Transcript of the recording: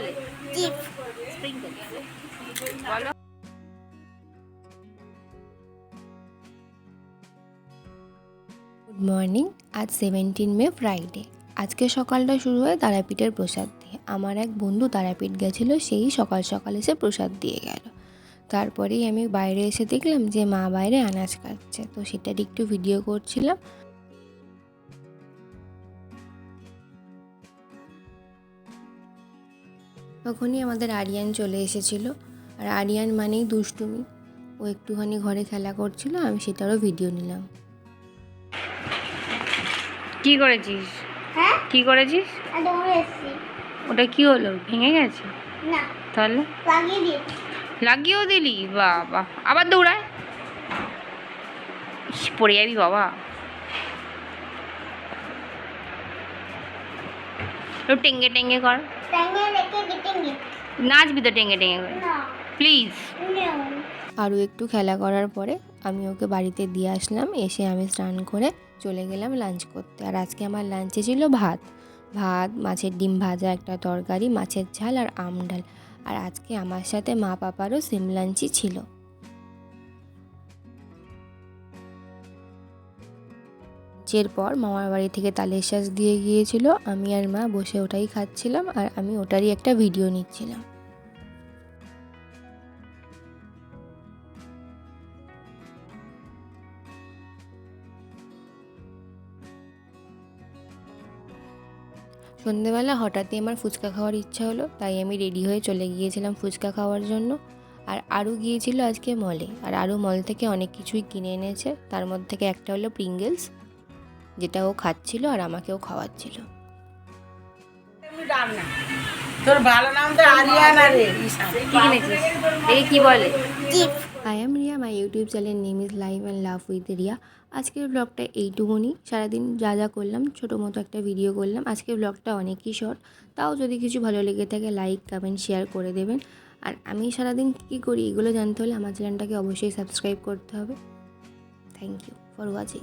বলে বলো good morning আজ সেভেন্টিন মে ফ্রাইডে আজকে সকালটা শুরু হয় তারাপীঠের প্রসাদ দিয়ে। আমার এক বন্ধু তারাপীঠ গেছিল সেই সকাল সকাল এসে প্রসাদ দিয়ে গেল। তারপরেই আমি বাইরে এসে দেখলাম যে মা বাইরে আনাজ কাটছে। তো সেটার একটু ভিডিও করছিলাম। তখনই আমাদের আরিয়ান চলে এসেছিল। আর আরিয়ান মানেই দুষ্টুমি। ও একটুখানি ঘরে খেলা করছিল আমি সেটারও ভিডিও নিলাম। কি করেছিস? হ্যাঁ? কি করেছিস? ওটা কি হলো? ভেঙে গেছে? না। তাহলে? লাগিয়ে দিয়েছি। লাগিয়েও দিলি? বাবা। আবার দৌড়ায়? পড়ে যাবি বাবা। টেঙ্গে টেঙ্গে কর। গেটেঙ্গে নাচবি তো টেঙ্গে টেঙে করে। প্লিজ আরও একটু খেলা করার পরে আমি ওকে বাড়িতে দিয়ে আসলাম এসে আমি স্নান করে চলে গেলাম লাঞ্চ করতে। আর আজকে আমার লাঞ্চে ছিল ভাত। ভাত মাছের ডিম ভাজা একটা তরকারি মাছের ঝাল আর আম ডাল। আর আজকে আমার সাথে মা পাপারও সিম লাঞ্চই ছিল। পর মামার বাড়ি থেকে তালের শ্বাস দিয়ে গিয়েছিল। আমি আর মা বসে ওটাই খাচ্ছিলাম আর আমি ওটারই একটা ভিডিও নিচ্ছিলাম। সন্ধেবেলা হঠাৎই আমার ফুচকা খাওয়ার ইচ্ছা হলো, তাই আমি রেডি হয়ে চলে গিয়েছিলাম ফুচকা খাওয়ার জন্য। আর আরও গিয়েছিল আজকে মলে, আর আরও মল থেকে অনেক কিছুই কিনে এনেছে। তার মধ্যে থেকে একটা হলো প্রিঙ্গেলস যেটা ও খাচ্ছিল আর আমাকেও খাওয়াচ্ছিল। তোর ভালো নাম তো আরিয়ানা রে। কি কি বলে? I am Riya my YouTube channel name is live and love with Riya আজকের ব্লগটা এইটুকুনি। সারাদিন যা যা করলাম ছোটো মতো একটা ভিডিও করলাম। আজকের ব্লগটা অনেকই শর্ট তাও যদি কিছু ভালো লেগে থাকে লাইক কমেন্ট শেয়ার করে দেবেন। আর আমি সারাদিন কী করি এগুলো জানতে হলে আমার চ্যানেলটাকে অবশ্যই সাবস্ক্রাইব করতে হবে। Thank you for watching